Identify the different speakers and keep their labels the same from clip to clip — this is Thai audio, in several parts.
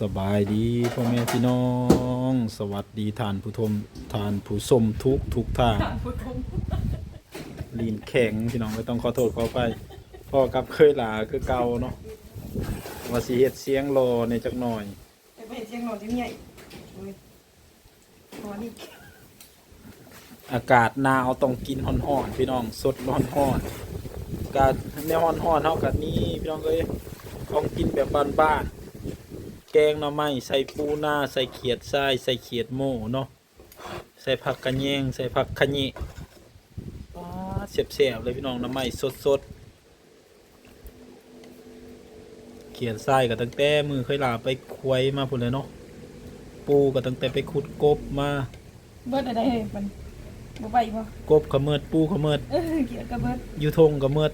Speaker 1: สบายดีพ่อแม่พี่น้อง สวัสดีท่านผู้ชมท่านผู้ชมทุกทุกท่านลีนแข็งพี่น้องไม่ต้องขอโทษขอไปพ่อกับเคยหลาคือเก่าเนาะว่าสิเฮ็ดเสียงรอในจักหน่อย
Speaker 2: ไปเห็นเชียงหลอนที่ใหญ่โอ้ยพอนี่
Speaker 1: อากาศหนาวต้องกินฮ้อนๆพี่น้องสดร้อนๆกาในฮ้อนๆเฮากันนี่พี่น้องเอ้ยต้องกินแบบบ้านๆ แกงหน่อไม้ใส่ปูนาใส่เขียดทรายใส่เขียดโม่เนาะใส่ผักกระแยงใส่ผักขะญิว้าเสียบๆเลยพี่น้องหน่อไม้สดๆเขียดทรายก็ตั้งแต่มือเคยลาไปควยมาพุ่นเลยเนาะปูก็ตั้งแต่ไปขุดกบมา
Speaker 2: เบิดอะไรเฮ้ยมันบ่ไปบ่
Speaker 1: กบขะเมิดปูขะเมิด
Speaker 2: เออเกี่ยวกับเบิด
Speaker 1: อยู่ทงขะเมิด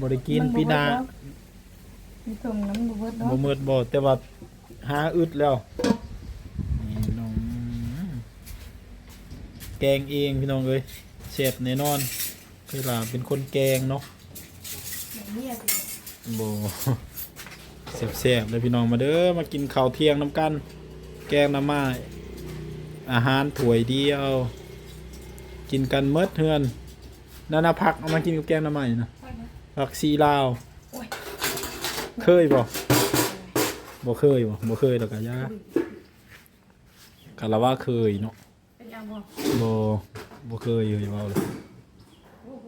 Speaker 1: บริกิน
Speaker 2: มับ่
Speaker 1: ปีหนา
Speaker 2: เบิดเะ มีตรงน้ำบ่เบิดเนาะ
Speaker 1: บ่เมิดบ่แต่ว่าหาอึดแล้วนี่พี่น้องแกงเองพี่น้องเอ้ยเสพแน่นอนคือลาเป็นคนแกงเนาะ
Speaker 2: แบบเนี้ยสิ
Speaker 1: บ่เสบๆเลยพี่น้องมาเด้อมากินข้าวเที่ยงน้ำกัน แกงหน้ำไม้อาหารถ้วยเดียว กินกันเมดเฮือนนานาพักเอามากินกับแกงหน้ำไม้นะ
Speaker 2: ไปนะ
Speaker 1: ผักซีลาว
Speaker 2: โอ้ย
Speaker 1: เคยบ่บ่เคยบ่บ่เคยดอกกะยะกะละว่าเคยเนาะ
Speaker 2: เป็นยังบ่
Speaker 1: บ่บ่เคยอยู่เว้าเลย
Speaker 2: โอ้โห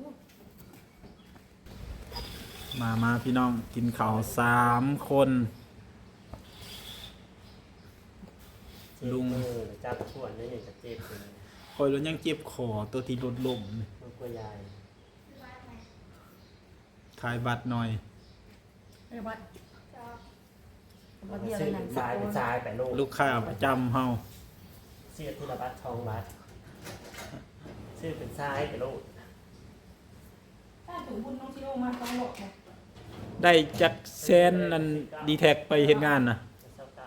Speaker 1: มามาพี่น้องกินข้าวสามคน ลุง
Speaker 3: เออจับขวดนี่นี่จะเจ็บเลย
Speaker 1: คอยรถยังเจ็บคอตัวที่รถล้มนี่
Speaker 3: มันกลัวยาย
Speaker 1: ทายบัตรหน่อย
Speaker 2: ไปบัดบัดเดียว
Speaker 3: ซื้อ
Speaker 2: หนั
Speaker 3: เป็
Speaker 2: ง
Speaker 3: นซ้ายเป็นซ้ายไปลูก
Speaker 1: ลูกค้าประจำเฮา
Speaker 3: ซื้อทีละบัตรทองบัตรซื้อเป็นซ้ายไปลูก
Speaker 2: ถ้าถูกบุญน้องชิโร่มาต้องหลอกนะ
Speaker 1: ได้จักแซนนั่นดีแท็กไปเฮ็ดงานน่ะ
Speaker 3: เจ้าเก่า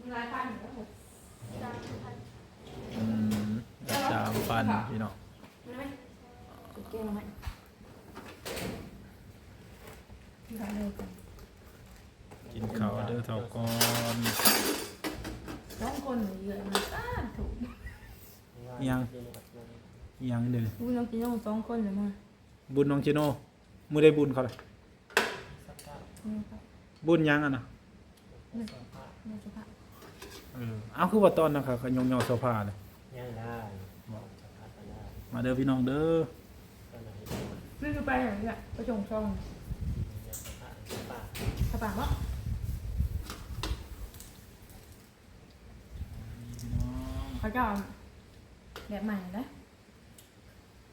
Speaker 2: มีหลายพันอยู่แล้วหมด
Speaker 1: อืมสามพันพี่น้อง
Speaker 2: มีไหมกดเกมไหมมีหลายเลย กัน
Speaker 1: กินข้าวเด้อเท่าก่อน
Speaker 2: สองคนเยอะมันอ้าถูก
Speaker 1: ยังเด้อ
Speaker 2: บุญน้องชิโร่สองคนเลยมา
Speaker 1: บุญน้องจิโน่มื้อได้บุญเขาเลย
Speaker 2: นี่ครับ
Speaker 1: บุญยังอะนะ
Speaker 2: นี่นี่สุภาพ
Speaker 1: เออเอาคือว่าตอนนั้นค่ะเขายองๆโซฟาเลย
Speaker 3: ยังได้จะพัดไปได้
Speaker 1: มาเด้อพี่น้องเด้อ
Speaker 3: ตอนไหน
Speaker 2: นี่คือไปไหนเนี่ยไปส่งช่อง
Speaker 3: จะพัดป่า
Speaker 2: สบายมั้ง
Speaker 1: พี่น้อง
Speaker 2: เขาจะเอาแบบใหม่นะ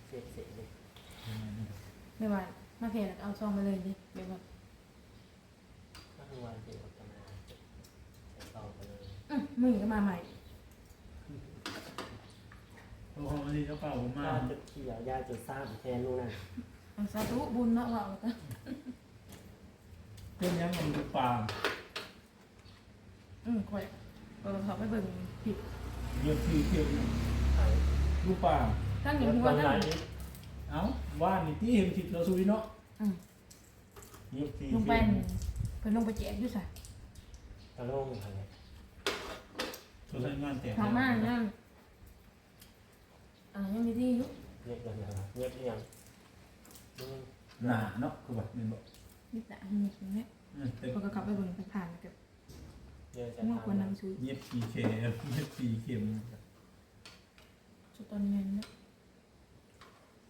Speaker 3: เสียเสียเลย
Speaker 2: ไม่ว่ามาเพจเอาช่องไปเลยดิแบบว่า
Speaker 3: ก็คือวันเดียวกันมาจะต่อไปเลย
Speaker 2: อื้อมึงก็มาใหม่
Speaker 1: โอ้โหอันนี้เจ้าเป่าผมมา
Speaker 3: ย่าจุดเขียวยาจุดซ้ำแทนนู่นน่ะ
Speaker 2: เอาสาธุบุญเนาะว่าเอาก็
Speaker 1: เพิ่นยังมันดูปลา
Speaker 2: อืมค่อยเออเขาไปเบิ่งผิด
Speaker 1: เยอะคือเทียบ
Speaker 3: ไป
Speaker 1: ดูปลา
Speaker 2: ตั้งอ
Speaker 3: เดี๋
Speaker 2: ย่ายง
Speaker 3: ว
Speaker 2: หัว
Speaker 3: ตอน
Speaker 2: ตั้ง
Speaker 3: นั้น
Speaker 1: เอ้าว่านนี่ที่เห็นผิดเราสุยเนาะ
Speaker 2: อืม
Speaker 1: เยอะคือ
Speaker 2: ลงไปเพิ่นลงไปแจกอยู่ซะ
Speaker 3: ตะลงอะไร
Speaker 1: ตัวใช้งานแต่
Speaker 2: ทางมานั่นอ่ายังมีที่อยู่
Speaker 3: เงียบยังไงเงียบยัง
Speaker 1: หนาเนาะคือแบบเป็ นแบบ
Speaker 2: นี่แต่มีตรงนี้
Speaker 1: อืมเป็น
Speaker 2: เขาก็ขับไปเบิ่งผ่านๆกับ
Speaker 3: เงียบจะ
Speaker 2: ง่วงกว่า
Speaker 3: ทำ
Speaker 2: น้ำซุย
Speaker 1: เย็บสีเข็มเย็บสีเข็ม
Speaker 2: สุดตอนนี้นะ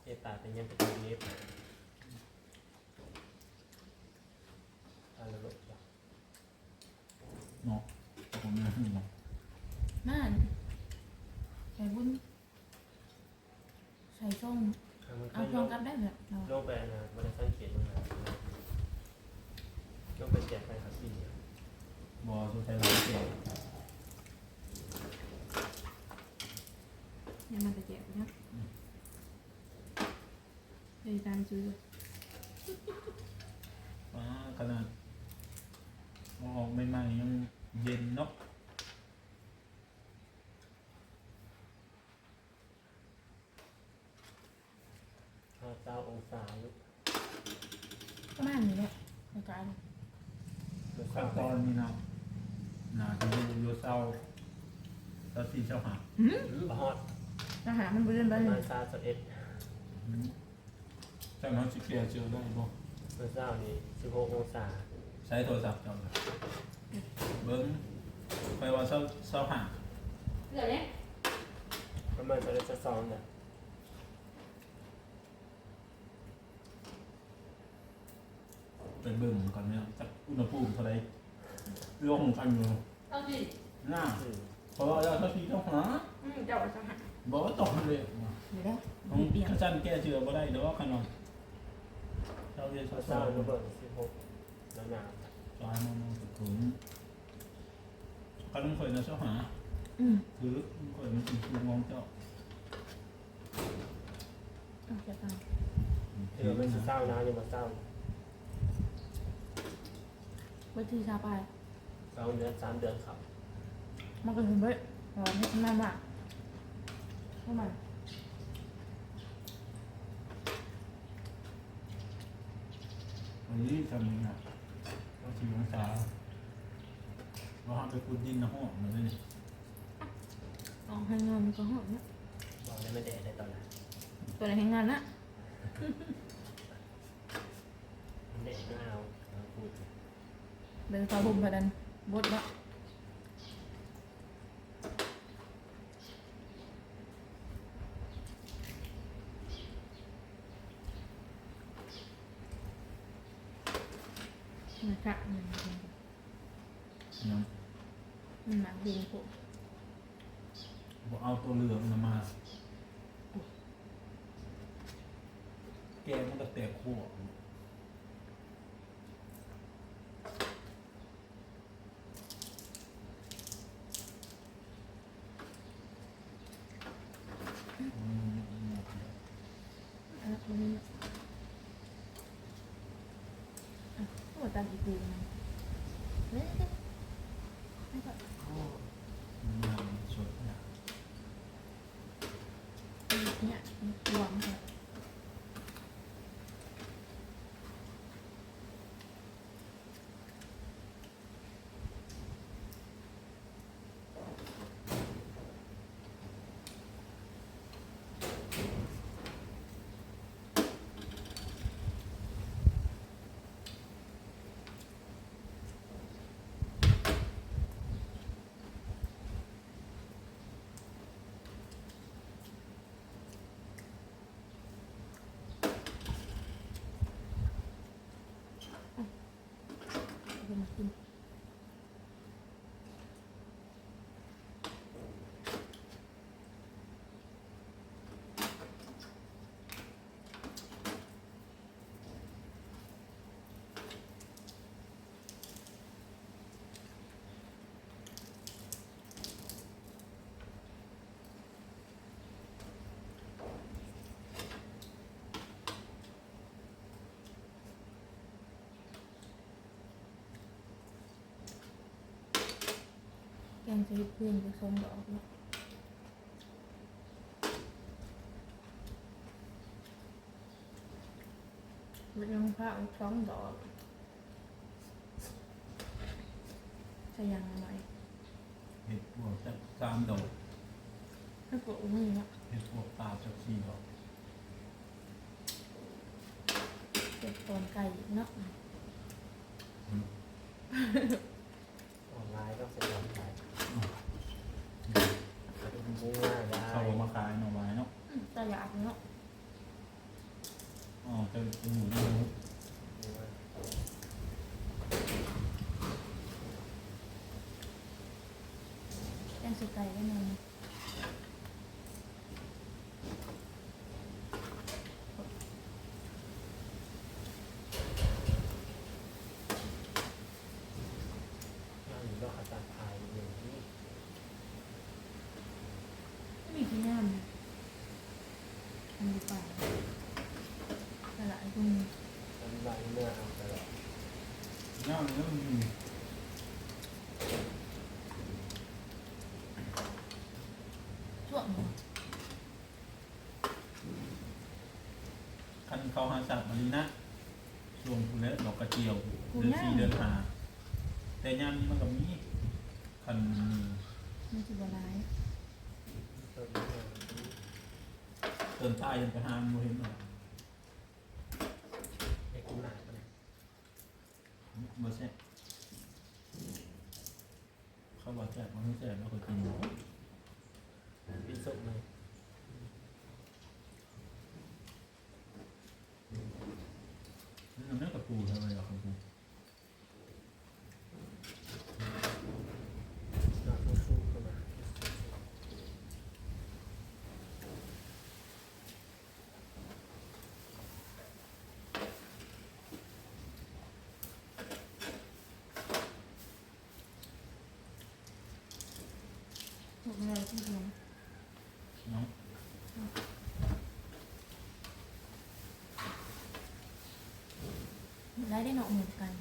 Speaker 3: เงียบตาเป็นเงียบเป็นเงียบอะไรลูก
Speaker 1: เนาะผมไม่รู้เนาะ
Speaker 2: นั่นใส่บุญใส่ช่อง
Speaker 3: มัน
Speaker 2: เอา
Speaker 3: เคย
Speaker 2: ช่
Speaker 3: ล
Speaker 2: อง
Speaker 3: ง
Speaker 2: กลับได้แบบเรา
Speaker 3: ลงไปนะมันจะสังเกตมันนะลงไปแจกไปครั บพี่
Speaker 1: บอสุดท้ายเราเจ็บ
Speaker 2: ยังมันจะเจกไปนะเดี๋ยวตามซื้อ
Speaker 1: อ่าขนาดมองไม่มายังเย็นเนาะ
Speaker 3: ห้าเก้าองศาลูก
Speaker 2: ประมาณนี้แหละในการ
Speaker 3: มัน
Speaker 1: ขั้นตอนนี้นะน่าจะอยู่อยู่เศร้าเศร้าที่เศร้าหา
Speaker 3: บฮอด
Speaker 2: อาหารมันเบื่อ
Speaker 3: ป
Speaker 2: ไประ
Speaker 3: มาณสามสิบเอ็ด
Speaker 1: เจ้าน้องสิเกียเจอได้บ่
Speaker 3: เมื่อเช้านี้สิบหกองศา
Speaker 1: ใช้โทรศัพท์เจ้าน่ะเบิ้งไปว่าเศร้าเศร้าหา
Speaker 2: เดี๋ยวนี้
Speaker 3: ประมาณตอนจะสองเนี่ย
Speaker 1: ไปเบิ้งก่อนเนี่ยจักอุณหภูมิเท่าไรลงกันอยู่
Speaker 2: เอาสิ
Speaker 1: หน้า
Speaker 3: อืม
Speaker 1: เพราะว่าเจ้าเท่าที่เจ้าหา
Speaker 2: อืมเจ้าจะหา
Speaker 1: บอกว่าตกเลย
Speaker 2: เดี๋ยวนะ
Speaker 1: ต้อง
Speaker 2: เปลี่ยน
Speaker 1: ข้าจันแก้เจือบ่ได้เด้อขนมเจ้าเรียน
Speaker 3: เมื่อ
Speaker 1: เช้า
Speaker 3: เช้า
Speaker 1: ๆ
Speaker 3: ก็เบิกสิบหกแล้วหนาว
Speaker 1: จอยมองสุขุมเขาต้องเคยนะเจ้าหา
Speaker 2: อืม
Speaker 1: ถือเคยมันถึงคือมองเจ้า
Speaker 2: เอาจะตาม
Speaker 3: เดี๋ยวมันสิเศร้านะยังมาเศร้า
Speaker 2: ไว้ที่ชาไป
Speaker 3: สองเดือนสามเดือนครับ
Speaker 2: มันก็ถึงเว้ยรอให้มากมากเข้ามา
Speaker 1: วันนี้ทำยังไงเราสี่องศาเราห้ามไปขุดดินนะห้องเหมือนเลย
Speaker 2: เอาให้งานมันก็หอมนะ
Speaker 3: บอกได้ไม่แดดได้ตอนนั้น
Speaker 2: ตัวไหนให้งานนะ
Speaker 3: มันแดดก็เอาเอาพูด
Speaker 2: เดินต่อบุมไปดันบดละนะคะมัน
Speaker 1: ยัง
Speaker 2: มันหนักดีผม
Speaker 1: บอกเอาตัวเหลืองน่ะมา แกมันก็แตกขั้ว
Speaker 2: อะตรงนี้อะโอ้ตามอีกทีนึง เนี่ยไม่ก็
Speaker 1: มันสดนะ
Speaker 2: เนี่ย Mm-hmm. แกงจะเพื่อนจะส่งดอกเนาะมันยังพระเอาสองดอกจะยังไง
Speaker 1: เห็ดพวกจะสามดอก
Speaker 2: ถ้ากดอุ้ยเนาะ
Speaker 1: เห็ดพวกตาจะสี่ดอก
Speaker 2: เก็บตอนไก่อีกเนาะ
Speaker 3: ออนไลน์ก็สะดวกไชายได้
Speaker 1: เขาเอามาขายหน่อไม้เนาะ
Speaker 2: อืมแต่อยากเนาะ
Speaker 1: อ๋อจะเป็นหมูหมู
Speaker 2: แกงสุดใจได้ไห
Speaker 3: มนก็อาจารย์พายหนึ่งที่
Speaker 2: ไม่มีที่ย่ามนะทำดีกว่าแต่ละไอ้พวกนี้
Speaker 3: ทำลายเนื้อเอาตลอด
Speaker 1: ย่างแล้วมันมี
Speaker 2: ช่วงนี้
Speaker 1: คัน เขาหาสัตว์มาลีนะช่วงคุณเล็ดดอกกระเจียวเดือนสี่เดือนห้าแต่ยามนี้มันก็มีคันมี
Speaker 2: มันจะบร้าย
Speaker 3: เติมน้ำมัน
Speaker 1: เติมใต้ยังไปหามบ่เห็นหรอก
Speaker 3: อยากกินหนาปะเนี่ย
Speaker 1: บ่แซ่บเขาบอกแซ่บมันไม่แซ่บเราก็กิน
Speaker 3: กินสุกเลย
Speaker 1: มันไม่กับปูทำไมหรอกครับปู
Speaker 3: นอนฟูๆเข้ามา
Speaker 2: ถูกเลยที่เดียว
Speaker 1: เนาะ
Speaker 2: ร้ายได้หนอกเหมือนกัน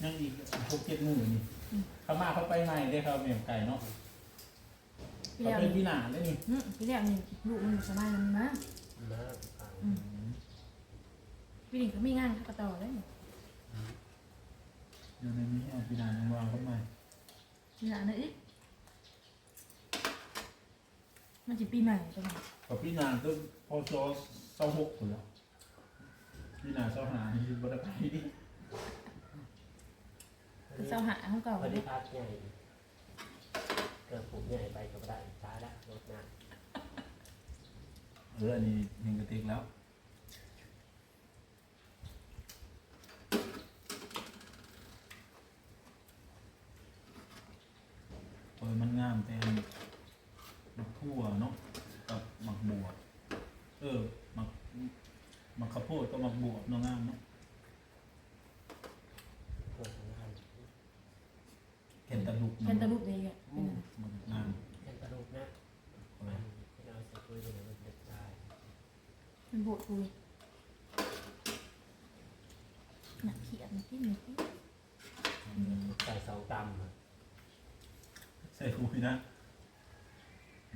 Speaker 1: เรากันบอกปิดงาน
Speaker 3: มีหนาแล้วก็เป็นน้
Speaker 1: พี่นาบอกพี่นากันยังคิดเพิ่มยังนี่ยังอีกหกเจ็ดหมื่นนี่เขามาเขาไปใหม่ได้ครับเมียงไก่เนาะ
Speaker 2: พี่
Speaker 1: เขา
Speaker 2: แล้ว
Speaker 1: เป็น
Speaker 2: นี่
Speaker 1: พี่นาได้นี่
Speaker 2: อืมพี่แล้วนี่ลูกมันสบายมันมาำ
Speaker 3: น้ำฟัง
Speaker 2: พี่หนิงก็มีงานกระต่อเลย
Speaker 1: เดี๋ยวในนี้เอาพี่นายังวางเขาใหม่
Speaker 2: มีงานนะอีกมันจะปีใหม่จัง
Speaker 1: กับพี่นาก็พอโซเศร้าหกคนแล้วพี่นาเศร้าหาที่บัตรไปดิ
Speaker 2: คือเจ้าหาเขาเก่า
Speaker 3: พอ
Speaker 2: เล
Speaker 3: ดี
Speaker 2: ย
Speaker 3: พักใหญ่เกิดผมใหญ่ไปก็ไม่ได้ช้าละรถน้
Speaker 1: เอออันนี้เห็นกระติกแล้วเปิดมันงามแต่มักทั่วเนาะกับหมักบวบเออหมักหมักข้าวโพดก็หมักบวบเนาะงามเนาะำ
Speaker 3: เกิดของงาน
Speaker 1: เห็นตะลุก
Speaker 2: แคนตาลูกเลยอะ
Speaker 1: โอ้มันงาม
Speaker 3: เป็นกระดูกนะมันที่เราใส่คุยอยู่มันเด็ดได้
Speaker 2: มันโบดคุยหนักเขียนที่หนึ่งที่
Speaker 3: ใส่สองตำอะ
Speaker 1: ใส่คุยนะ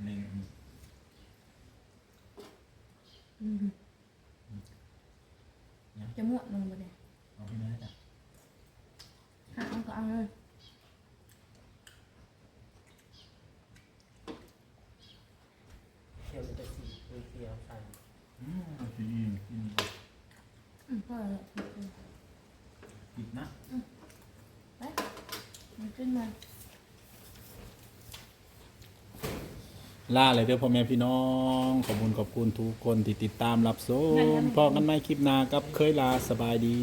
Speaker 1: เล็ง
Speaker 2: อืมจะม่วนลงไปเลย
Speaker 1: เอาพี่แม่จ้ะ
Speaker 2: หาเอาก็เอาเลย
Speaker 3: เที่ยวมันจะสีคุยเที่ยวใส่
Speaker 1: อืมเอาสีอินกิน
Speaker 2: อืมก็เลย
Speaker 1: ปิดนะ
Speaker 2: มันขึ้นมา
Speaker 1: ล่าเลยเด้อพ่อแม่พี่น้อง ขอบคุณขอบคุณทุกคนที่ติดตามรับชมพอกันไม่คลิปหน้ากับเคยลาสบายดี